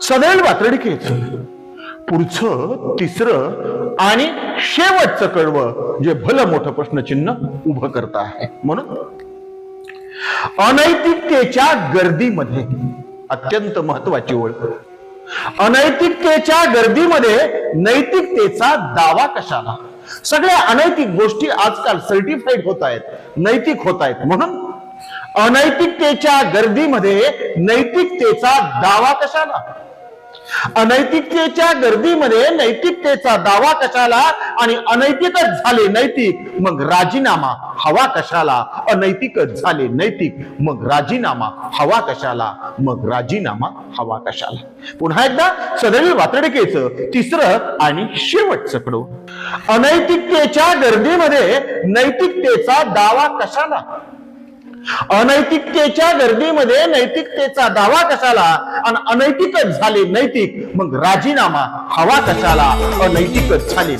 सदैव वातडकेच पुढचं तिसरं आणि शेवटचं कडवं जे भलं मोठं प्रश्नचिन्ह उभं करत आहे. म्हणून अनैतिकतेच्या गर्दीमध्ये अत्यंत महत्वाची ओळ अनैतिकतेच्या गर्दीमध्ये नैतिकतेचा दावा कशाला? सगळ्या अनैतिक गोष्टी आजकाल सर्टिफाईड होत आहेत नैतिक होत आहेत. म्हणून अनैतिकतेच्या गर्दीमध्ये नैतिकतेचा दावा कशाला? अनैतिकतेच्या गर्दीमध्ये नैतिकतेचा दावा कशाला आणि अनैतिकच झाले नैतिक मग राजीनामा हवा कशाला? अनैतिकच झाले नैतिक मग राजीनामा हवा कशाला? मग राजीनामा हवा कशाला? पुन्हा एकदा सदैव वातडकेचं तिसरं आणि शेवटचं कडू. अनैतिकतेच्या गर्दीमध्ये नैतिकतेचा दावा कशाला? अनैतिकतेच्या गर्दीमध्ये नैतिकतेचा दावा कशाला आणि अनैतिकच झाले नैतिक मग राजीनामा हवा कशाला? अनैतिकच झाले